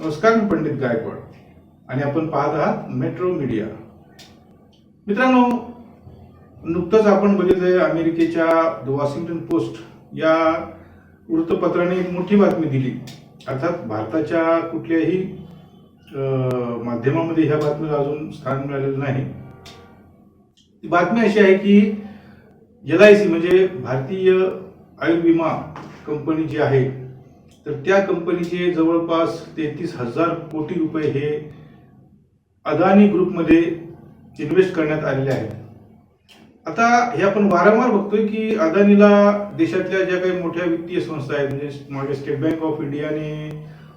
नमस्कार मी पंडित गायकवाड. आणि आपण पाहत आहात मेट्रो मीडिया मित्रांनो नुकतंच आपण बघितलंय अमेरिकेच्या द वॉशिंग्टन पोस्ट या वृत्तपत्राने एक मोठी बातमी दिली. अर्थात भारताच्या कुठल्याही माध्यमामध्ये ह्या बातमीला अजून स्थान मिळालेलं नाही. ती बातमी अशी आहे की एल आय सी म्हणजे भारतीय आयुर्विमा कंपनी जी आहे तर त्या कंपनीचे जवळपास तेहतीस हजार कोटी रुपये हे अदानी ग्रुपमध्ये इन्व्हेस्ट करण्यात आलेले आहेत. आता हे आपण वारंवार बघतोय की अदानीला देशातल्या ज्या काही मोठ्या वित्तीय संस्था आहेत म्हणजे मागे स्टेट बँक ऑफ इंडियाने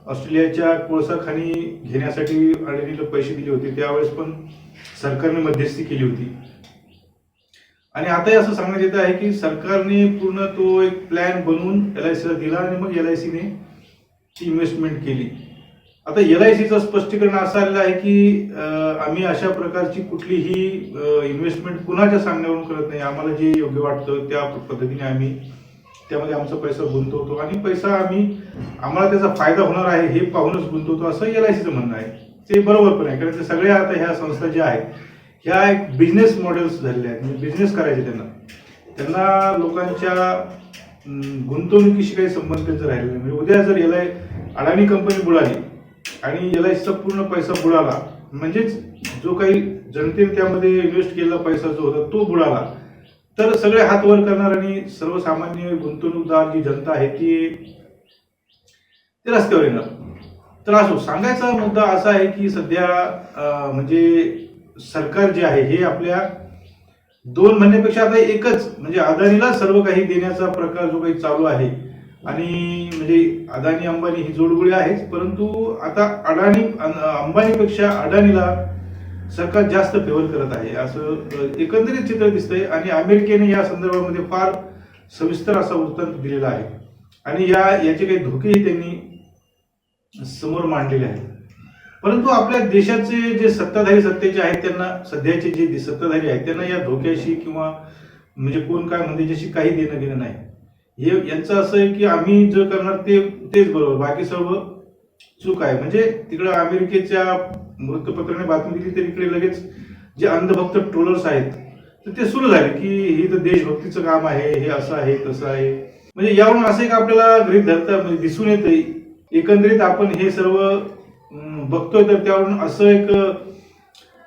ऑस्ट्रेलियाच्या कोळसा खाणी घेण्यासाठी अदानीला पैसे दिले होते त्यावेळेस पण सरकारने मध्यस्थी केली होती. आणि आताही असं सांगण्यात येत आहे की सरकारने पूर्ण तो एक प्लॅन बनवून एल आय सीला दिला आणि मग एल आय सीने ती इन्व्हेस्टमेंट केली. आता एल आय सीचं स्पष्टीकरण असं आलेलं आहे की आम्ही अशा प्रकारची कुठलीही इन्व्हेस्टमेंट कुणाच्या सांगण्यावरून करत नाही. आम्हाला जे योग्य वाटतं त्या पद्धतीने आम्ही त्यामध्ये आमचा पैसा गुंतवतो आणि पैसा आम्ही आम्हाला त्याचा फायदा होणार आहे हे पाहूनच गुंतवतो असं एल आय सीचं म्हणणं आहे. ते बरोबर पण आहे कारण ते सगळ्या आता ह्या संस्था ज्या आहेत ह्या एक बिझनेस मॉडेल्स झालेल्या आहेत. म्हणजे बिझनेस करायचे त्यांना. त्यांना लोकांच्या गुंतवणुकीशी काही संबंध त्यांचा राहिलेला नाही. म्हणजे उद्या जर एल आय अडाणी कंपनी बुडाली आणि एल आय पूर्ण पैसा बुडाला म्हणजेच जो काही जनतेने त्यामध्ये इन्व्हेस्ट केलेला पैसा जो होता तो बुडाला तर सगळे हात वर करणार आणि सर्वसामान्य गुंतवणूकदार जी जनता आहे ती ते रस्त्यावर येणार. तर असो सांगायचा मुद्दा असा आहे की सध्या म्हणजे सरकार जे आहे हे आपल्या दोन म्हणण्यापेक्षा आता एकच म्हणजे अदानीला सर्व काही देण्याचा प्रकार जो काही चालू आहे आणि म्हणजे अदानी अंबानी ही जोडगोळी आहेच परंतु आता अडाणी अंबानीपेक्षा अडानीला सरकार जास्त फेवर करत आहे असं एकंदरीत चित्र दिसतंय आणि अमेरिकेने या संदर्भामध्ये फार सविस्तर असा वृत्तांत दिलेला आहे. आणि या याचे काही धोकेही त्यांनी समोर मांडलेले आहेत. परंतु आपल्या देशाचे जे सत्ताधारी सत्तेचे आहेत त्यांना सध्याचे जे सत्ताधारी आहेत त्यांना या धोक्याशी किंवा म्हणजे कोण काय म्हणते ज्याशी काही देणं घेणं नाही. हे यांचं असं आहे की आम्ही जे करणार ते तेच बरोबर. बाकी सर्व चूक आहे. म्हणजे तिकडं अमेरिकेच्या वृत्तपत्राने बातमी दिली तर इकडे लगेच जे अंधभक्त ट्रोलर्स आहेत तर ते सुरू झाले की हे तर देशभक्तीचं काम आहे हे असं आहे तसं आहे. म्हणजे यावरून असं एक आपल्याला गृहित धरता म्हणजे दिसून येते एकंदरीत आपण हे सर्व बघतोय तर त्यावरून असं एक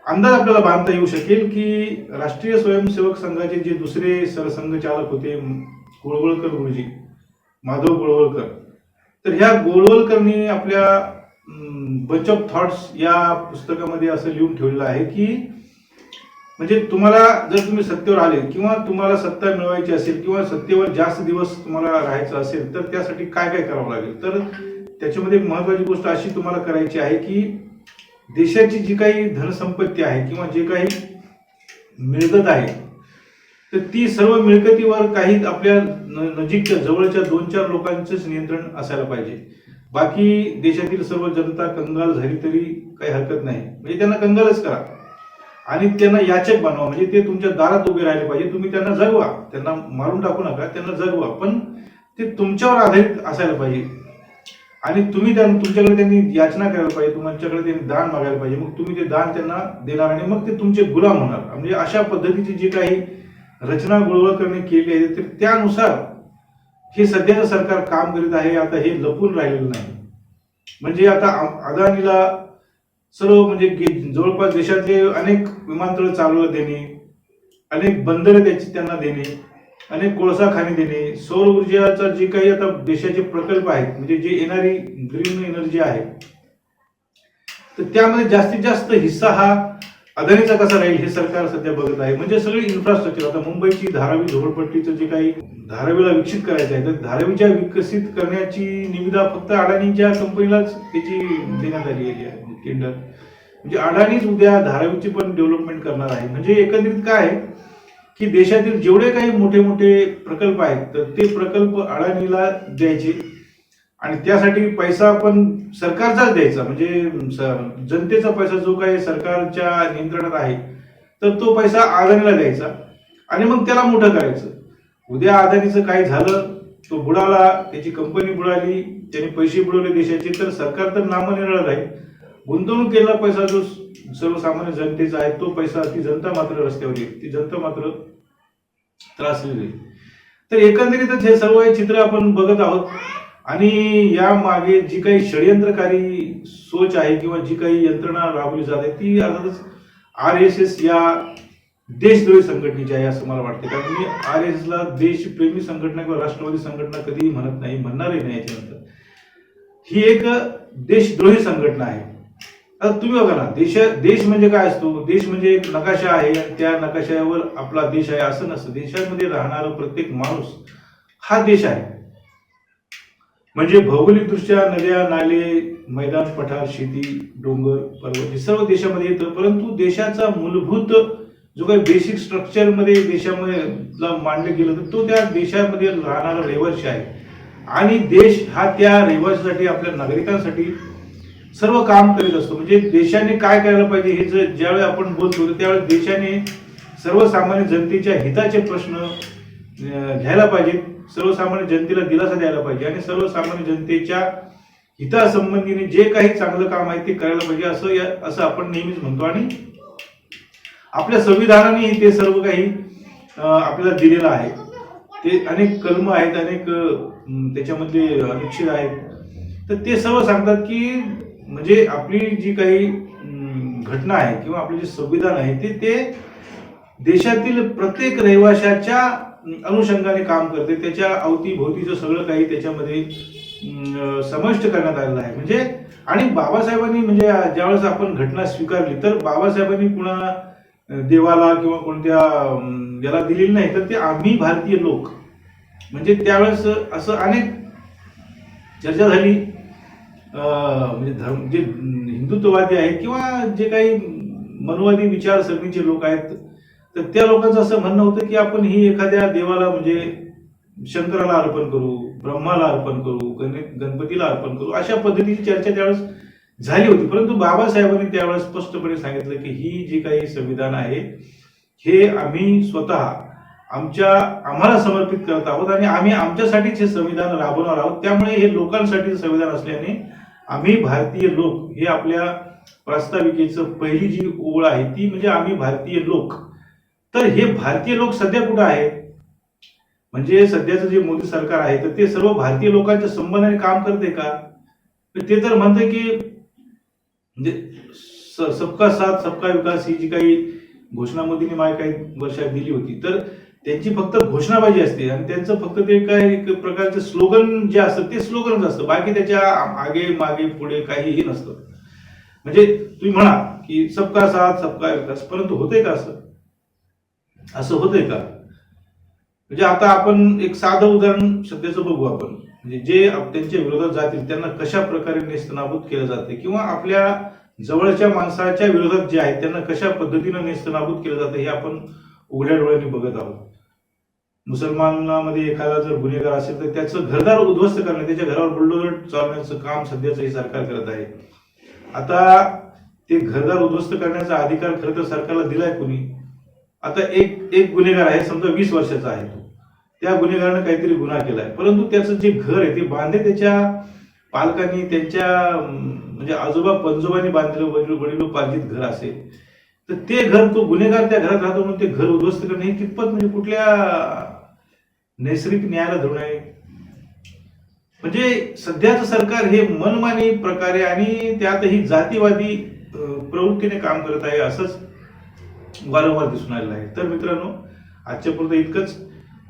अंदाज आपल्याला बांधता येऊ शकेल की राष्ट्रीय स्वयंसेवक संघाचे जे दुसरे सरसंघचालक होते गोळवळकर गुरुजी माधव गोळवळकर तर ह्या गोळवळकरनी आपल्या बंच ऑफ थॉट्स या पुस्तकामध्ये असं लिहून ठेवलेलं आहे की म्हणजे तुम्हाला जर तुम्ही सत्तेवर आले किंवा तुम्हाला सत्ता मिळवायची असेल किंवा सत्तेवर जास्त दिवस तुम्हाला राहायचं असेल तर त्यासाठी काय काय करावं लागेल? तर त्याच्यामध्ये एक महत्वाची गोष्ट अशी तुम्हाला करायची आहे की देशाची जी काही धनसंपत्ती आहे किंवा जे काही मिळकत आहे तर ती सर्व मिळकतीवर काही आपल्या न- नजीकच्या जवळच्या दोन चार लोकांचंच नियंत्रण असायला पाहिजे. बाकी देशातील सर्व जनता कंगाल झाली तरी काही हरकत नाही. म्हणजे त्यांना कंगालच करा. आणि त्यांना याचक बनवा. म्हणजे ते तुमच्या दारात उभे राहिले पाहिजे. तुम्ही त्यांना जगवा. त्यांना मारून टाकू नका. त्यांना जगवा. पण ते तुमच्यावर आधारित असायला पाहिजे. आणि तुम्ही त्यांना तुमच्याकडे त्यांनी याचना करायला पाहिजे तुमच्याकडे त्यांनी दान मागायला पाहिजे मग तुम्ही ते दान त्यांना देणार आणि मग ते तुमचे गुलाम होणार. म्हणजे अशा पद्धतीची जी काही रचना गुळवळकरने केली आहे तर त्यानुसार हे सध्याचं सरकार काम करीत आहे आता हे लपून राहिलेलं नाही. म्हणजे आता अदानीला सर्व म्हणजे गे- जवळपास देशातले अनेक विमानतळ चालवलं देणे अनेक बंदरे त्याची त्यांना देणे अनेक कोळसा खाणी देणे सौर ऊर्जाचा जे काही आता देशाचे प्रकल्प आहेत म्हणजे जे येणारी ग्रीन एनर्जी आहे तर त्यामध्ये जास्तीत जास्त हिस्सा हा अदानीचा कसा राहील हे सरकार सध्या बघत आहे. म्हणजे सगळी इन्फ्रास्ट्रक्चर आता मुंबईची धारावी झोपडपट्टीचं जे काही धारावीला विकसित करायचं आहे तर धारावीच्या विकसित करण्याची निविदा फक्त अडाणीच्या कंपनीलाच त्याची देण्यात आलेली आहे टेंडर म्हणजे अडाणीच उद्या धारावीची पण डेव्हलपमेंट करणार आहे. म्हणजे एकंदरीत काय आहे? की देशातील जेवढे काही मोठे मोठे प्रकल्प आहेत तर ते प्रकल्प अडाणीला द्यायचे. आणि त्यासाठी पैसा पण सरकारचाच द्यायचा. म्हणजे जनतेचा पैसा जो काही सरकारच्या नियंत्रणात आहे तर तो पैसा अदानीला द्यायचा. आणि मग त्याला मोठं करायचं. उद्या अदानीचं काही झालं तो बुडाला त्याची कंपनी बुडाली त्याने पैसे बुडवले देशाचे तर सरकार तर नामनिराळ राहील. गुंतवणूक केलेला पैसा जो सर्वसामान्य जनतेचा आहे तो पैसा ती जनता मात्र रस्त्यावर येईल. ती जनता मात्र त्रासलेली आहे. तर एकंदरीतच हे सर्व हे चित्र आपण बघत आहोत. आणि या मागे जी काही षडयंत्रकारी सोच आहे किंवा जी काही यंत्रणा राबवली जाते ती अर्थातच आर एस एस या देशद्रोही संघटनेची आहे असं मला वाटतं कारण मी आर एस एसला देशप्रेमी संघटना किंवा राष्ट्रवादी संघटना कधीही म्हणत नाही म्हणणारही नाही याच्यानंतर. ही एक देशद्रोही संघटना आहे. आता तुम्ही बघा ना देश देश म्हणजे काय असतो? देश म्हणजे एक नकाशा आहे त्या नकाशावर आपला देश आहे असं नसतं. देशामध्ये राहणारा प्रत्येक माणूस हा देश आहे. म्हणजे भौगोलिकदृष्ट्या नद्या नाले मैदान पठार शेती डोंगर पर्वत हे सर्व देशामध्ये येतं. परंतु देशाचा मूलभूत जो काही बेसिक स्ट्रक्चरमध्ये देशामध्ये मांडलं गेलं तर तो त्या देशामध्ये राहणारा रहिवासी आहे. आणि देश हा त्या रहिवासीसाठी आपल्या नागरिकांसाठी सर्व काम करीत असतो. म्हणजे देशाने काय करायला पाहिजे हे जर ज्यावेळी आपण बोलतो त्यावेळी त्यावेळेस देशाने सर्वसामान्य जनतेच्या हिताचे प्रश्न घ्यायला पाहिजेत सर्वसामान्य जनतेला दिलासा द्यायला पाहिजे. आणि सर्वसामान्य जनतेच्या हितासंबंधीने जे काही चांगलं काम आहे ते करायला पाहिजे. असं या असं आपण नेहमीच म्हणतो. आणि आपल्या संविधानाने ते सर्व काही आपल्याला दिलेलं आहे. ते अनेक कलम आहेत अनेक त्याच्यामधले त्याच्यामध्ये अनुच्छेद आहेत. तर ते सर्व सांगतात की म्हणजे आपली जी काही घटना आहे किंवा आपले जे संविधान आहे ते ते देशातील प्रत्येक रहिवाशाच्या अनुषंगाने काम करते. त्याच्या अवतीभोवतीचं सगळं काही त्याच्यामध्ये समाविष्ट करण्यात आलेलं आहे. म्हणजे आणि बाबासाहेबांनी म्हणजे ज्यावेळेस आपण घटना स्वीकारली तर बाबासाहेबांनी पुन्हा देवाला किंवा कोणत्या याला दिलेली नाही तर ते आम्ही भारतीय लोक. म्हणजे त्यावेळेस असं अनेक चर्चा झाली. म्हणजे धर्म जे हिंदुत्ववादी आहेत किंवा जे काही मनवादी विचारसरणीचे लोक आहेत तर त्या लोकांचं असं म्हणणं होतं की आपण ही एखाद्या देवाला म्हणजे शंकराला अर्पण करू ब्रह्माला अर्पण करू गण- गणपतीला अर्पण करू अशा पद्धतीची चर्चा त्यावेळेस झाली होती. परंतु बाबासाहेबांनी त्यावेळेस स्पष्टपणे सांगितलं की ही जी काही संविधान आहे हे आम्ही स्वतः आमच्या आम्हाला समर्पित करत आहोत आणि आम्ही आमच्यासाठीच हे संविधान राबवणार आहोत. त्यामुळे हे लोकांसाठी संविधान असल्याने आम्ही भारतीय लोक हे आपल्या प्रास्ताविकेचं पहिली जी ओळ आहे ती म्हणजे आम्ही भारतीय लोक. तर हे भारतीय लोक सध्या कुठं आहेत? म्हणजे सध्याचं जे मोदी सरकार आहे तर ते सर्व भारतीय लोकांच्या संबंधाने काम करते का? तर ते तर म्हणते की म्हणजे स- सबका साथ सबका विकास ही जी काही घोषणा मोदीने मागे काही वर्षात दिली होती. तर त्यांची फक्त घोषणाबाजी असते आणि त्यांचं फक्त ते काय एक प्रकारचे स्लोगन जे असतं ते स्लोगनच असतं. बाकी त्याच्या आगे मागे पुढे काहीही नसतं. म्हणजे तुम्ही म्हणा की सबका साथ सबका विकास परंतु होते का असं? असं होतंय का? म्हणजे आता आपण एक साधं उदाहरण सध्याचं बघू आपण. म्हणजे जे त्यांच्या विरोधात जातील त्यांना कशा प्रकारे नेस्तनाबूत केलं जाते किंवा आपल्या जवळच्या माणसाच्या विरोधात जे आहेत त्यांना कशा पद्धतीनं नेस्तनाबूत केलं जातं हे आपण उघड्या डोळ्यांनी बघत आहोत. मुसलमानामध्ये एखादा जर गुन्हेगार असेल तर त्याचं घरदार उद्ध्वस्त करणे त्याच्या घरावर बुलडोजर चालण्याचं काम सध्याचं हे सरकार करत आहे. आता ते घरदार उद्ध्वस्त करण्याचा अधिकार खरं तर सरकारला दिलाय कोणी? आता एक एक गुन्हेगार आहे समजा वीस वर्षाचा आहे तो. त्या गुन्हेगारानं काहीतरी गुन्हा केलाय. परंतु त्याचं जे घर आहे ते बांधे त्याच्या पालकांनी त्यांच्या म्हणजे आजोबा पंजोबांनी बांधलेलं वडील वडिलोपार्जित घर असेल तर ते घर तो गुन्हेगार त्या घरात राहतो म्हणून ते घर उद्ध्वस्त करणे हे कितपत म्हणजे कुठल्या नैसर्गिक न्यायाला धरून आहे. म्हणजे सध्याचं सरकार हे मनमानी प्रकारे आणि त्यातही जातीवादी प्रवृत्तीने काम करत आहे असंच वारंवार दिसून आलेलं आहे. तर मित्रांनो आजच्या पुरतं इतकंच.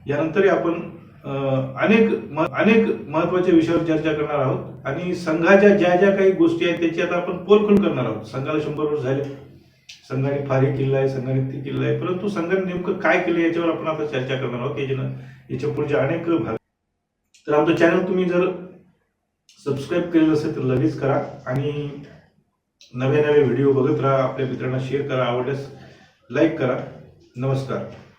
यानंतरही आपण अनेक अनेक महत्त्वाच्या विषयावर चर्चा करणार आहोत आणि संघाच्या ज्या ज्या काही गोष्टी आहेत त्याची आता आपण पोलखोल करणार आहोत. संघाला शंभर वर्ष झाले. संघाने फार हे आहे संघाने ते किल्ला आहे. परंतु संघाने नेमकं काय केलं याच्यावर आपण आता चर्चा करणार आहोत. याच्यानं याच्या पुढचे अनेक भाग तर आमचं चॅनल तुम्ही जर सबस्क्राईब केलेलं असेल तर लगेच करा आणि नवे नवे व्हिडिओ बघत राहा आपल्या मित्रांना शेअर करा आवडल्यास लाईक करा. नमस्कार.